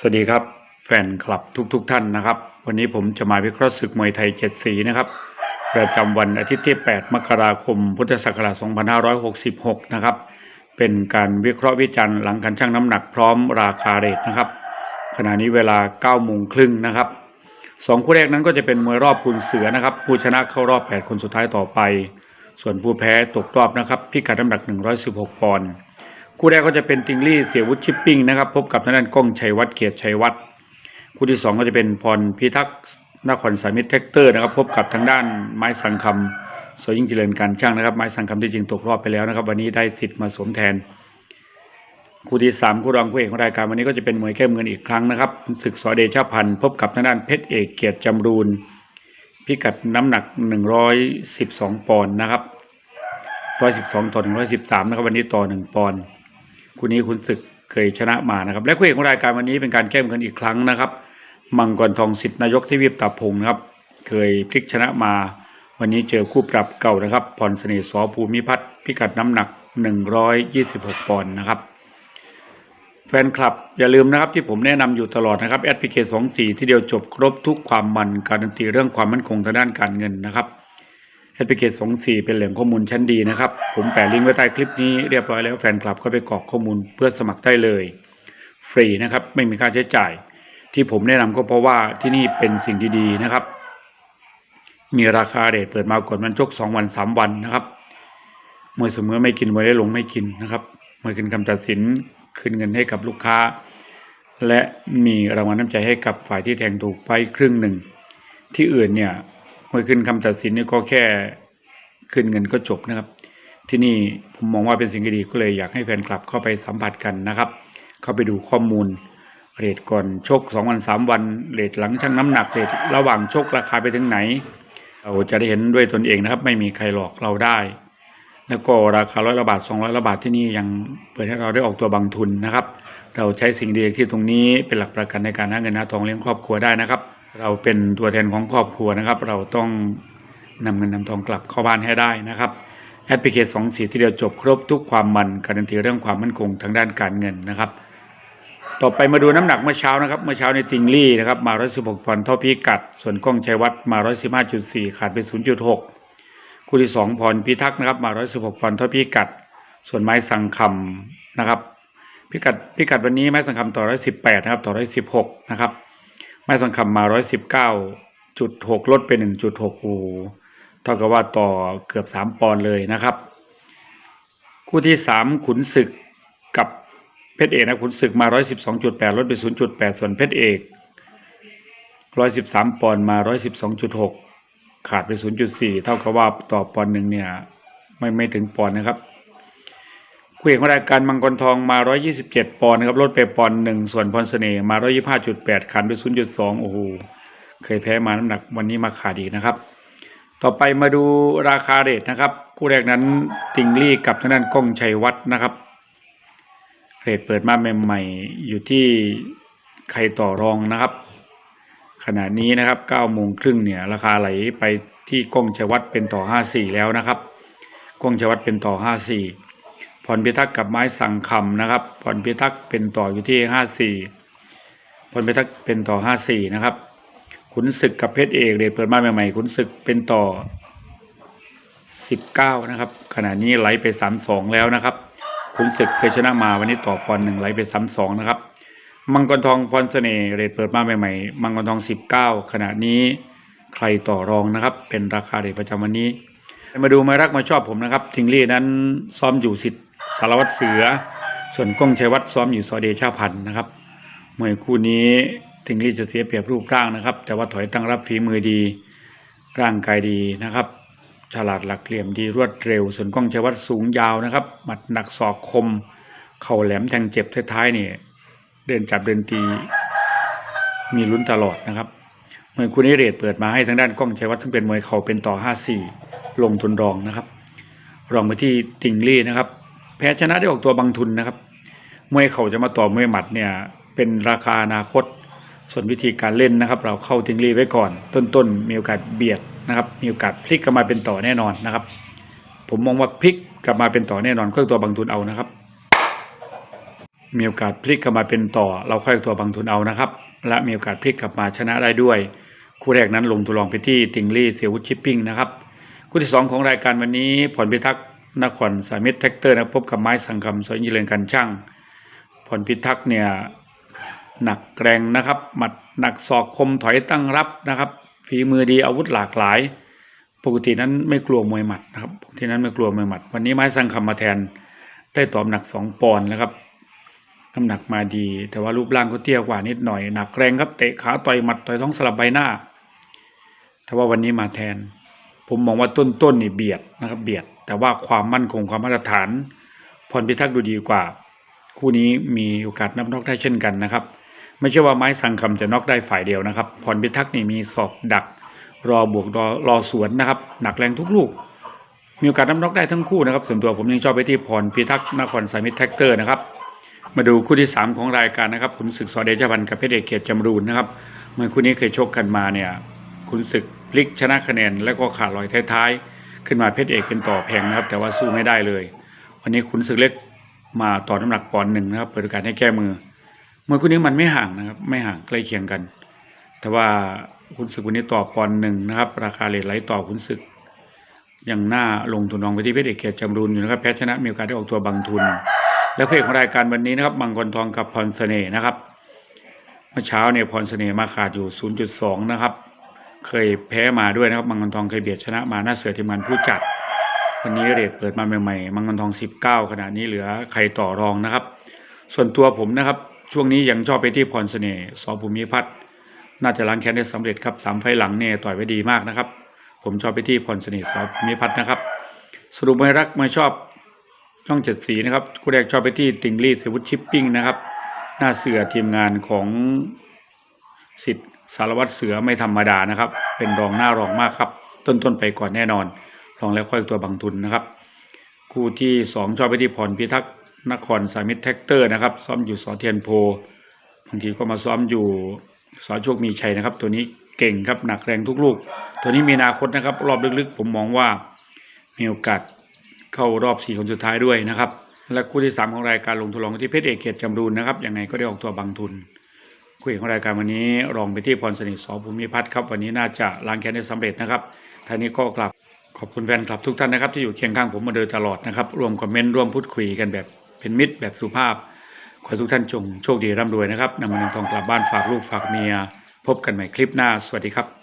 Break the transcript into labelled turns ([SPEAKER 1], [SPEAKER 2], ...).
[SPEAKER 1] สวัสดีครับ แฟนคลับทุกๆทท่านนะครับ วันนี้ผมจะมาวิเคราะห์ศึกมวยไทยเจ็ดสีนะครับประจำวันอาทิตย์ที่ 8 มกราคม พุทธศักราช 2566 นะครับ เป็นการวิเคราะห์วิจารณ์หลังการชั่งน้ำหนักพร้อมราคาเรทนะครับ ขณะนี้เวลา9โมงครึ่งนะครับสองคู่แรกนั้นก็จะเป็นมวยรอบปูนเสือนะครับ ผู้ชนะเข้ารอบ 8 คนสุดท้ายต่อไป ส่วนผู้แพ้ตกรอบนะครับ พิกัดน้ำหนัก 116 ปอนด์ คู่แรกก็จะเป็นติงลี่เสียวุฒิชิปปิ้งนะครับ พบกับทางด้านก้องชัยวัฒน์เกียรติชัยวัฒน์คู่ที่สองก็จะเป็นพรพิทักษ์นครสามิตรแท็กเตอร์นะครับ พบกับทางด้านไม้สังคำสวยยิ่งเจริญการช่างนะครับ ไม้สังคำที่จริงตกรอบไปแล้วนะครับ วันนี้ได้สิทธิ์มาสวมแทน คู่ที่สามคู่รองคู่เอกของรายการวันนี้ก็จะเป็นมวยแก้มเงินอีกครั้งนะครับศึกสอเดชาพันธ์พบกับทางด้านเพชรเอกเกียรติจำรูนพิกัดน้ำหนัก 112 ปอนด์นะครับ 112 ต่อ 113 นะครับ วันนี้ต่อ 1 ปอนด์ คู่นี้คุณศึกเคยชนะมานะครับ และคู่เอกของรายการวันนี้เป็นการแก้มกันอีกครั้งนะครับ มังกรทองสิทธิ์นายกที่วีบตาพงศ์นะครับ เคยพลิกชนะมา วันนี้เจอคู่ปรับเก่านะครับพรเสน่ห์สอภูมิพัฒน์พิกัดน้ำหนัก 126 ปอนด์นะครับแฟนคลับอย่าลืมนะครับที่ผมแนะนำอยู่ตลอดนะครับแอดพลิเคชัน24ที่เดียวจบครบทุกความมันการันตีเรื่องความมั่นคงทางด้านการเงินนะครับ แอดพลิเคชัน24เป็นแหล่งข้อมูลชั้นดีนะครับ ผมแปะลิงก์ไว้ใต้คลิปนี้เรียบร้อยแล้วแฟนคลับก็ไปกรอกข้อมูลเพื่อสมัครได้เลย ฟรีนะครับ ไม่มีค่าใช้จ่าย ที่ผมแนะนำก็เพราะว่าที่นี่เป็นสิ่งดีๆนะครับ มีราคาเรทเปิดมากดมันชกสองวันสามวันนะครับมวยเสมอไม่กินมวยได้ลงไม่กินนะครับมวยขึ้นคำตัดสินคืนเงินให้กับลูกค้า และมีรางวัลน้ำใจให้กับฝ่ายที่แทงถูกไปครึ่งหนึ่งที่อื่นเนี่ย มวยขึ้นคำตัดสินนี่ก็แค่คืนเงินก็จบนะครับ ที่นี่ผมมองว่าเป็นสิ่งดีก็เลยอยากให้แฟนคลับเข้าไปสัมผัสกันนะครับ เข้าไปดูข้อมูลเรทก่อนชกสองวันสามวันเรทหลังชั่งน้ำหนักเรทระหว่างชกราคาไปถึงไหน เราจะได้เห็นด้วยตนเองนะครับ ไม่มีใครหลอกเราได้ แล้วก็ราคาร้อยละบาทสองร้อยละบาทที่นี่ยังเปิดให้เราได้ออกตัวบางทุนนะครับ เราใช้สิ่งดีที่ตรงนี้เป็นหลักประกันในการหาเงินหาทองเลี้ยงครอบครัวได้นะครับ เราเป็นตัวแทนของครอบครัวนะครับ เราต้องนำเงินนำทองกลับเข้าบ้านให้ได้นะครับแอปพลิเคชันสองสีที่เดียวจบครบทุกความมันการันตีเรื่องความมั่นคงทางด้านการเงินนะครับ ต่อไปมาดูน้ำหนักเมื่อเช้านะครับ เมื่อเช้าในติงลี่นะครับมา 116 ปอนด์เท่าพิกัด ส่วนกล้องชัยวัฒน์มา 115.4 ขาดไป 0.6 คู่ที่ 2 พรพิทักษ์นะครับมา 116 ปอนด์เท่าพิกัด ส่วนไม้สังคำนะครับ พิกัดพิกัดวันนี้ไม้สังคำต่อ 118 นะครับ ต่อ 116 นะครับ ไม้สังคำมา119.6ลดไป1.6โอ้โหเท่ากับว่าต่อเกือบ3ปอนด์เลยนะครับ คู่ที่3ขุนศึกกับเพชรเอกนะขุนศึกมา112.8ลดไป0.8ส่วนเพชรเอก113ปอนด์มา112.6ขาดไป0.4เท่ากับว่าต่อปอนด์หนึ่งเนี่ย ไม่ไม่ถึงปอนด์นะครับ คู่เอกของรายการมังกรทองมา 127 ปอนด์นะครับลดไปปอนด์หนึ่งส่วนพรเสน่ห์มา 125.8ขาดไป0.2 โอ้โห เคยแพ้มาน้ำหนักวันนี้มาขาดอีกนะครับ ต่อไปมาดูราคาเรทนะครับ คู่แรกนั้นติงลี่กับทางด้านก้องชัยวัฒน์นะครับ เรทเปิดมาใหม่ๆ อยู่ที่ใครต่อรองนะครับ ขณะนี้นะครับ9โมงครึ่งเนี่ยราคาไหลไปที่กล้องชัยวัฒน์เป็นต่อ 54 แล้วนะครับกล้องชัยวัฒน์เป็นต่อ 54 พรพิทักษ์กับไม้สั่งคำนะครับพรพิทักษ์เป็นต่ออยู่ที่54พรพิทักษ์เป็นต่อ54นะครับ ขุนศึกกับเพชรเอกเรทเปิดมาใหม่ๆขุนศึกเป็นต่อ19นะครับ ขณะนี้ไหลไป32แล้วนะครับ ขุนศึกเคยชนะมาวันนี้ต่อปอนหนึ่งไหลไปซ้ำสองนะครับ มังกรทองพรเสน่ห์เรทเปิดมาใหม่ๆมังกรทองสิบเก้าขณะนี้ใครต่อรองนะครับ เป็นราคาเรทประจำวันนี้ มาดูมารักมาชอบผมนะครับ ทิงลี่นั้นซ้อมอยู่สิทธิ สารวัตรเสือ ส่วนก้องชัยวัฒน์ซ้อมอยู่ซอเดชาพันธ์นะครับมวยคู่นี้ทิงลี่จะเสียเปรียบรูปร่างนะครับ แต่ว่าถอยตั้งรับฝีมือดี ร่างกายดีนะครับ ฉลาดหลักเหลี่ยมดีรวดเร็ว ส่วนก้องชัยวัฒน์สูงยาวนะครับ หมัดหนักศอกคม เข่าแหลมแทงเจ็บท้ายๆนี่ยเดินจับเดินตี มีลุ้นตลอดนะครับมวยคู่นี้เรทเปิดมาให้ทางด้านก้องชัยวัฒน์ซึ่งเป็นมวยเข่าเป็นต่อ 5-4 ลงทุนรองนะครับ รองไปที่ติงลี่นะครับ แพ้ชนะได้ออกตัวบางทุนนะครับมวยเข่าจะมาต่อมวยหมัดเนี่ยเป็นราคาอนาคต ส่วนวิธีการเล่นนะครับ เราเข้าติงลี่ไว้ก่อน ต้นๆมีโอกาสเบียดนะครับ มีโอกาสพลิกกลับมาเป็นต่อแน่นอนนะครับ ผมมองว่าพลิกกลับมาเป็นต่อแน่นอนก็ตัวบางทุนเอานะครับ มีโอกาสพลิกกลับมาเป็นต่อ เราค่อยตัวบางทุนเอานะครับ และมีโอกาสพลิกกลับมาชนะได้ด้วย คู่แรกนั้นลงทุนลองไปที่ติงลี่เสียวุชิปปิ้งนะครับคู่ที่สองของรายการวันนี้ผลพิทักษ์ นครสามิตรแท็กเตอร์นะพบกับไม้สังคำสอยยิเลนกันช่างผลพิทักษ์เนี่ยหนักแกรงนะครับหมัดหนักศอกคมถอยตั้งรับนะครับฝีมือดีอาวุธหลากหลาย ปกตินั้นไม่กลัวมวยหมัดนะครับปกตินั้นไม่กลัวมวยหมัด วันนี้ไม้สังคำมาแทนได้ตอบหนักสองปอนด์นะครับน้ำหนักมาดี แต่ว่ารูปร่างก็เตี้ยกว่านิดหน่อยหนักแรงครับเตะขาต่อยหมัดต่อยท้องสลับใบหน้าแต่ว่าวันนี้มาแทน ผมมองว่าต้นๆนนี่เบียดนะครับเบียด แต่ว่าความมั่นคงความมาตรฐานพรพิทักษ์ดูดีกว่า คู่นี้มีโอกาสนับน็อกได้เช่นกันนะครับ ไม่ใช่ว่าไม้สังคำจะน็อกได้ฝ่ายเดียวนะครับพรพิทักษ์นี่มีศอกดัก รอบวกรอรอสวนนะครับ หนักแรงทุกลูก มีโอกาสนับน็อกได้ทั้งคู่นะครับ ส่วนตัวผมยังชอบไปที่พรพิทักษ์นครสามิตแท็กเตอร์นะครับมาดูคู่ที่สามของรายการนะครับขุนศึกสอเดชพันธ์กับเพชรเอกเกียรติจำรูนนะครับเมื่อคู่นี้เคยชกกันมาเนี่ยขุนศึกพลิกชนะคะแนน แล้วก็ขาดลอยท้ายๆ ขึ้นมาเพชรเอกเป็นต่อแพงนะครับ แต่ว่าสู้ไม่ได้เลย วันนี้ขุนศึกเล็กมาต่อน้ำหนักปอนหนึ่งนะครับ เปิดโอกาสให้แก้มือเมื่อคู่นี้มันไม่ห่างนะครับ ไม่ห่างใกล้เคียงกัน แต่ว่าขุนศึกวันนี้ต่อปอนหนึ่งนะครับ ราคาเลทไหลต่อขุนศึกยังหน่าลงทุนลองไปที่เพชรเอกเกียรติจำรูนอยู่นะครับแพ้ชนะมีโอกาสได้ออกตัวบางทุน แล้วเพจของรายการวันนี้นะครับ มังกรทองกับพรเสน่ห์นะครับ เมื่อเช้าเนี่ยพรเสน่ห์มาขาดอยู่ 0.2 นะครับ เคยแพ้มาด้วยนะครับ มังกรทองเคยเบียดชนะมาหน้าเสือที่มันผู้จัด วันนี้เรทเปิดมาใหม่ๆ มังกรทอง 19 ขณะนี้เหลือใครต่อรองนะครับ ส่วนตัวผมนะครับ ช่วงนี้ยังชอบไปที่พรเสน่ห์สอภูมิพัฒน์น่าจะล้างแค้นได้สำเร็จครับสามไฟหลังเนี่ยต่อยไว้ดีมากนะครับ ผมชอบไปที่พรเสน่ห์สอภูมิพัฒน์นะครับ สรุปไม่รักไม่ชอบช่องเจ็ดสีนะครับคู่แรกชอบไปที่ติงลี่เซวุฒชิปปิ้งนะครับ หน้าเสือทีมงานของสิทธิ์ สารวัตรเสือไม่ธรรมดานะครับ เป็นรองหน้ารองมากครับ ต้นๆไปก่อนแน่นอนรองแล้วค่อยตัวบางทุนนะครับ คู่ที่สองชอบไปที่พรพิทักษ์นครสามิตรแท็กเตอร์นะครับ ซ้อมอยู่สอเทียนโพบางทีก็มาซ้อมอยู่สอโชคมีชัยนะครับ ตัวนี้เก่งครับหนักแรงทุกลูก ตัวนี้มีอนาคตนะครับ รอบลึกๆ ผมมองว่ามีโอกาสเข้ารอบสี่คนสุดท้ายด้วยนะครับ และคู่ที่สามของรายการลงทุนลองที่เพชรเอกเกียรติจำรูนนะครับยังไงก็ได้ออกตัวบางทุน คุยของรายการวันนี้รองไปที่พรสนิทสอภูมิพัฒน์ครับ วันนี้น่าจะล้างแค้นได้สำเร็จนะครับท่านี้ก็กลับขอบคุณแฟนคลับทุกท่านนะครับที่อยู่เคียงข้างผมมาโดยตลอดนะครับร่วมคอมเมนต์ร่วมพูดคุยกันแบบเป็นมิตรแบบสุภาพ ขอทุกท่านจงโชคดีร่ำรวยนะครับนำเงินทองกลับบ้านฝากลูกฝากเมีย พบกันใหม่คลิปหน้า สวัสดีครับ